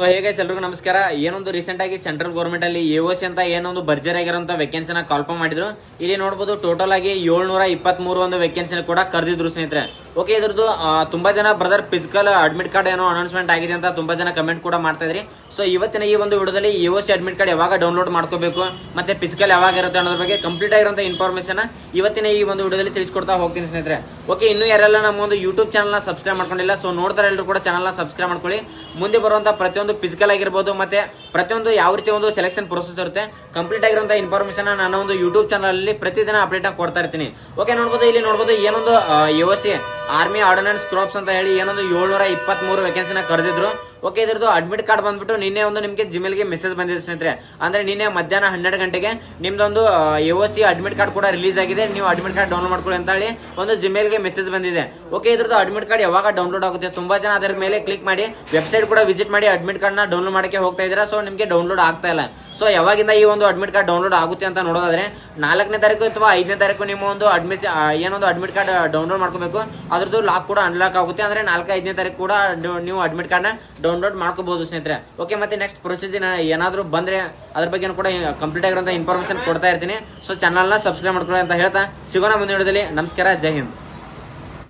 So ಹೇಗೆ ಎಲ್ರಿಗೂ ನಮಸ್ಕಾರ. ಏನೊಂದು ರೀಸೆಂಟ್ ಆಗಿ ಸೆಂಟ್ರಲ್ ಗೌರ್ಮೆಂಟ್ ಅಲ್ಲಿ ಎಒಸಿ ಅಂತ ಏನೊಂದು ಬರ್ಜರ್ ಆಗಿರೋಂಥ ವೆಕೆನ್ಸಿನ ಕಾಲ್ಫಾರ್ಮ್ ಮಾಡಿದ್ರು. ಇಲ್ಲಿ ನೋಡ್ಬೋದು ಟೋಟಲ್ ಆಗಿ ಏಳ್ನೂರ ಇಪ್ಪತ್ಮೂರು ಒಂದು ವೆಕೆನ್ಸಿನ ಕೂಡ ಕರೆದಿದ್ರು ಸ್ನೇಹಿತರೆ. ಓಕೆ ಇದ್ರದ್ದು ತುಂಬಾ ಜನ ಬ್ರದರ್ ಫಿಸಿಕಲ್ ಅಡ್ಮಿಟ್ ಕಾರ್ಡ್ ಏನೋ ಅನೌನ್ಸ್ಮೆಂಟ್ ಆಗಿದೆ ಅಂತ ತುಂಬಾ ಜನ ಕಮೆಂಟ್ ಕೂಡ ಮಾಡ್ತಾ ಇದ್ರಿ. ಸೊ ಇವತ್ತಿನ ಈ ಒಂದು ವಿಡಿಯೋದಲ್ಲಿ ಎಒಸಿ ಅಡ್ಮಿಟ್ ಕಾರ್ಡ್ ಯಾವಾಗ ಡೌನ್ಲೋಡ್ ಮಾಡ್ಕೋಬೇಕು, ಮತ್ತೆ ಫಿಸಿಕಲ್ ಯಾವಾಗ ಇರುತ್ತೆ ಅನ್ನೋದ್ರ ಬಗ್ಗೆ ಕಂಪ್ಲೀಟ್ ಆಗಿರುವಂತ ಇನ್ಫಾರ್ಮೇಶನ್ ಇವತ್ತಿನ ಈ ಒಂದು ವಿಡಿಯೋದಲ್ಲಿ ತಿಳಿಸ್ಕೊಡ್ತಾ ಹೋಗ್ತೀನಿ ಸ್ನೇಹಿತರೆ. ಓಕೆ ಇನ್ನೂ ಯಾರೆಲ್ಲ ನಮ್ಮ ಒಂದು ಯೂಟ್ಯೂಬ್ ಚಾನಲ್ನ ಸಬ್ಸ್ಕ್ರೈಬ್ ಮಾಡ್ಕೊಂಡಿಲ್ಲ ಸೊ ನೋಡ್ತಾರೆ ಎಲ್ಲರೂ ಕೂಡ ಚಾನಲ್ನ ಸಬ್ಸ್ಕ್ರೈಬ್ ಮಾಡ್ಕೊಳ್ಳಿ. ಮುಂದೆ ಬರುವಂಥ ಪ್ರತಿಯೊಂದು ಫಿಸಿಕಲ್ ಆಗಿರ್ಬೋದು, ಮತ್ತೆ ಪ್ರತಿಯೊಂದು ಯಾವ ರೀತಿ ಒಂದು ಸೆಲೆಕ್ಷನ್ ಪ್ರೊಸೆಸ್ ಇರುತ್ತೆ ಕಂಪ್ಲೀಟ್ ಆಗಿರುವಂಥ ಇನ್ಫಾರ್ಮೇಷನ್ ನಾನು ಒಂದು ಯೂಟ್ಯೂಬ್ ಚಾನಲಲ್ಲಿ ಪ್ರತಿದಿನ ಅಪ್ಡೇಟ್ ಆಗಿ ಕೊಡ್ತಾ ಇರ್ತೀನಿ. ಓಕೆ ನೋಡ್ಬೋದು, ಇಲ್ಲಿ ನೋಡ್ಬೋದು, ಏನೊಂದು ಸಿ ಆರ್ಮಿ ಆರ್ಡಿನೆನ್ಸ್ ಕ್ರಾಪ್ಸ್ ಅಂತ ಹೇಳಿ ಏನೊಂದು ಏಳ್ನೂರ ಇಪ್ಪತ್ತ್ಮೂರು ವೇಕೆನ್ಸಿನ ಕರೆದಿದ್ರು. ಓಕೆ ಇದ್ರದ್ದು ಅಡ್ಮಿಟ್ ಕಾರ್ಡ್ ಬಂದ್ಬಿಟ್ಟು ನಿನ್ನೆ ಒಂದು ನಿಮಗೆ ಜಿಮೇಲ್ಗೆ ಮೆಸೇಜ್ ಬಂದಿದೆ ಸ್ನೇಹಿತರೆ. ಅಂದರೆ ನಿನ್ನೆ ಮಧ್ಯಾಹ್ನ ಹನ್ನೆರಡು ಗಂಟೆಗೆ ನಿಮ್ದೊಂದು ಸಿ ಅಡ್ಮಿಟ್ ಕಾರ್ಡ್ ಕೂಡ ರಿಲೀಸ್ ಆಗಿದೆ. ನೀವು ಅಡ್ಮಿಟ್ ಕಾರ್ಡ್ ಡೌನ್ಲೋಡ್ ಮಾಡ್ಕೊಳ್ಳಿ ಅಂತ ಹೇಳಿ ಒಂದು ಜಿಮೇಲ್ಗೆ ಮೆಸೇಜ್ ಬಂದಿದೆ. ಓಕೆ ಇದ್ರದ್ದು ಅಡ್ಮಿಟ್ ಕಾರ್ಡ್ ಯಾವಾಗ ಡೌನ್ಲೋಡ್ ಆಗುತ್ತೆ? ತುಂಬಾ ಜನ ಅದರ ಮೇಲೆ ಕ್ಲಿಕ್ ಮಾಡಿ ವೆಬ್ಸೈಟ್ ಕೂಡ ವಿಸಿಟ್ ಮಾಡಿ ಅಡ್ಮಿಟ್ ಕಾರ್ಡ್ನ ಡೌನ್ಲೋಡ್ ಮಾಡಕ್ಕೆ ಹೋಗ್ತಾ ಇದ್ದೀರಾ? ಸೊ ನಿಮಗೆ ಡೌನ್ಲೋಡ್ ಆಗ್ತಾ ಇಲ್ಲ. ಸೊ ಯಾವಾಗಿಂದ ಈ ಒಂದು ಅಡ್ಮಿಟ್ ಕಾರ್ಡ್ ಡೌನ್ಲೋಡ್ ಆಗುತ್ತೆ ಅಂತ ನೋಡೋದಾದ್ರೆ, ನಾಲ್ಕನೇ ತಾರೀಕು ಅಥವಾ ಐದನೇ ತಾರೀಕು ನಿಮ್ಮ ಒಂದು ಅಡ್ಮಿಸ್ ಏನೊಂದು ಅಡ್ಮಿಟ್ ಕಾರ್ಡ್ ಡೌನ್ಲೋಡ್ ಮಾಡ್ಕೋಬೇಕು. ಅದ್ರದ್ದು ಲಾಕ್ ಕೂಡ ಅನ್ಲಾಕ್ ಆಗುತ್ತೆ. ಅಂದ್ರೆ ನಾಲ್ಕು, ಐದನೇ ತಾರೀಕು ಕೂಡ ನೀವು ಅಡ್ಮಿಟ್ ಕಾರ್ಡ್ನ ಡೌನ್ಲೋಡ್ ಮಾಡ್ಕೋಬಹುದು ಸ್ನೇಹಿತರೆ. ಓಕೆ ಮತ್ತೆ ನೆಕ್ಸ್ಟ್ ಪ್ರೊಸೀಜರ್ ಏನಾದರೂ ಬಂದ್ರೆ ಅದ್ರ ಬಗ್ಗೆ ಕೂಡ ಕಂಪ್ಲೀಟ್ ಆಗಿರುವಂತ ಇನ್ಫಾರ್ಮೇಶನ್ ಕೊಡ್ತಾ ಇರ್ತೀನಿ. ಸೊ ನ ಸಬ್ಸ್ಕ್ರೈಬ್ ಮಾಡ್ಕೊಳ್ಳಿ ಅಂತ ಹೇಳ್ತಾ, ಸಿಗೋಣ ಮುಂದಿನ ವಿಡಿಯೋದಲ್ಲಿ. ನಮಸ್ಕಾರ, ಜೈ ಹಿಂದ್.